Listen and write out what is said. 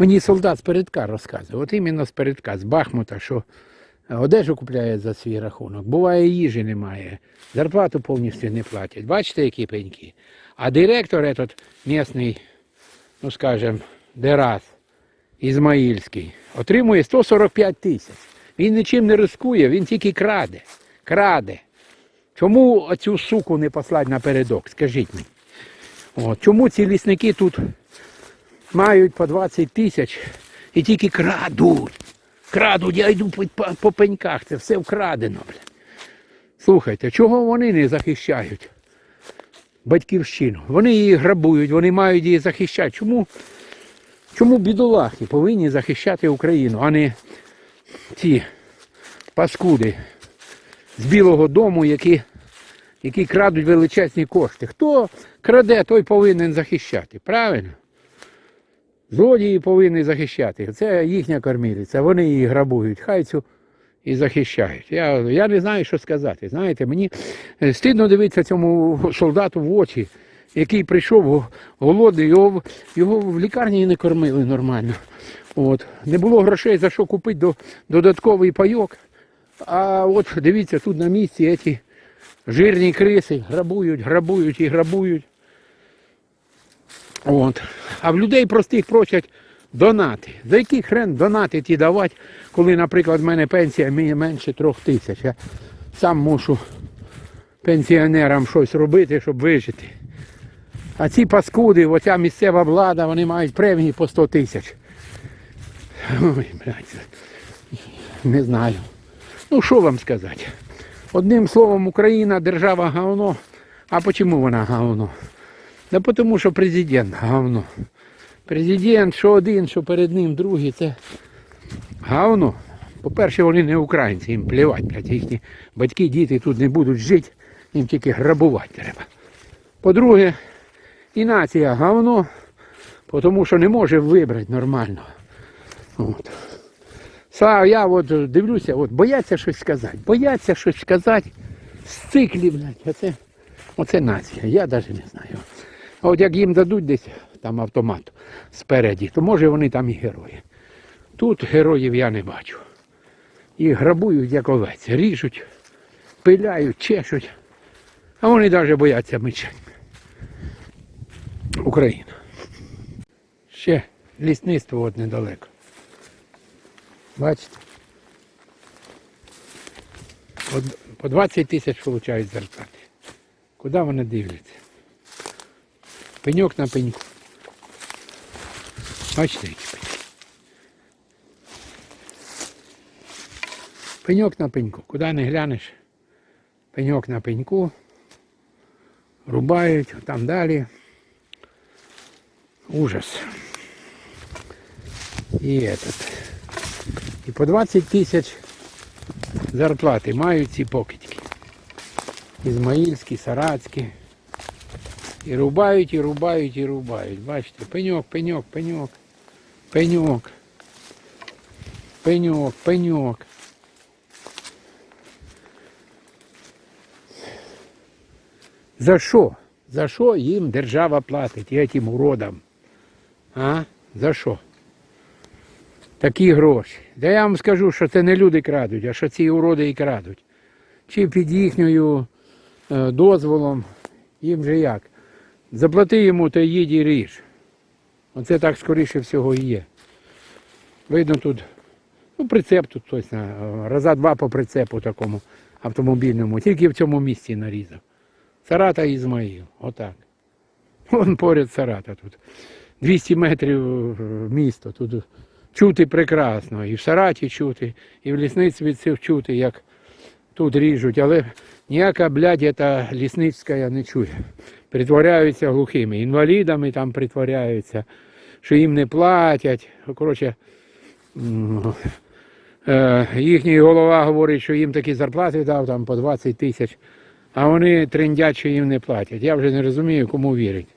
Мені солдат з передка розказує, от іменно з передка, з Бахмута, що одежу купляє за свій рахунок. Буває, їжі немає, зарплату повністю не платять. Бачите, які пеньки? А директор этот місний, ну скажем, Дерас Ізмаїльський, отримує 145 тисяч. Він нічим не рискує, він тільки краде. Краде. Чому оцю суку не послать напередок? Скажіть мені. От. Чому ці лісники тут мають по 20 тисяч і тільки крадуть? Крадуть, я йду по, по, пеньках, це все вкрадено. Бля. Слухайте, чого вони не захищають батьківщину? Вони її грабують, вони мають її захищати. Чому, чому бідолахи повинні захищати Україну, а не ці паскуди з Білого дому, які, які крадуть величезні кошти? Хто краде, той повинен захищати. Правильно? Злодії повинні захищати. Це їхня кормілиця, вони її грабують. Хай цю і захищають. Я, я не знаю, що сказати. Знаєте, мені е, стидно дивитися цьому солдату в очі, який прийшов голодний, його, його в лікарні не кормили нормально. От. Не було грошей за що купити до, додатковий пайок. А от дивіться, тут на місці ці жирні криси грабують, грабують і грабують. От. А в людей простих просять донати. За який хрен донати ті давати, коли, наприклад, в мене пенсія менше трьох тисяч. Я сам мушу пенсіонерам щось робити, щоб вижити. А ці паскуди, оця місцева влада, вони мають премії по 100 тисяч. Ой, блядь, не знаю. Ну, що вам сказати? Одним словом, Україна держава говно. А чому вона говно? Да тому що президент говно. Президент, що один, що перед ним другий, це говно. По-перше, вони не українці, їм плівать, блядь, їхні батьки, діти тут не будуть жити, їм тільки грабувати треба. По-друге, і нація говно, тому що не може вибрати нормально. От. Слава, я от дивлюся, от бояться щось сказати, бояться щось сказати з циклів, блядь, оце, оце нація, я навіть не знаю. А от як їм дадуть десь там автомат спереді, то може вони там і герої. Тут героїв я не бачу. Їх грабують як овець, ріжуть, пиляють, чешуть. А вони навіть бояться меча. Україна. Ще лісництво от недалеко. Бачите? По, по 20 тисяч получають зарплати. Куди вони дивляться? Пеньок на пеньку. Бачите, які пеньки? Пеньок на пеньку. Куди не глянеш? Пеньок на пеньку. Рубають, там далі. Ужас. І этот. І по 20 тисяч зарплати мають ці покидьки. Ізмаїльські, саратські. І рубають, і рубають, і рубають. Бачите, пеньок, пеньок, пеньок, пеньок, пеньок, пеньок. За що? За що їм держава платить, этим уродам? А? За що? Такі гроші. Да я вам скажу, що це не люди крадуть, а що ці уроди і крадуть. Чи під їхньою е, дозволом, їм же як? Заплати йому, то їдь і ріж. Оце так скоріше всього і є. Видно тут, ну, прицеп тут е, раза два по прицепу такому автомобільному, тільки в цьому місці нарізав. Сарата Ізмаїл, отак. Вон поряд Сарата тут. 200 метрів е, місто. Тут чути прекрасно. І в Сараті чути, і в лісництві це чути, як тут ріжуть, але ніяка блядь, ета лісницька не чує. Притворяються глухими. Інвалідами там притворяються, що їм не платять. Коротше, е, їхній голова говорить, що їм такі зарплати дав там по 20 тисяч, а вони трендять, що їм не платять. Я вже не розумію, кому вірить.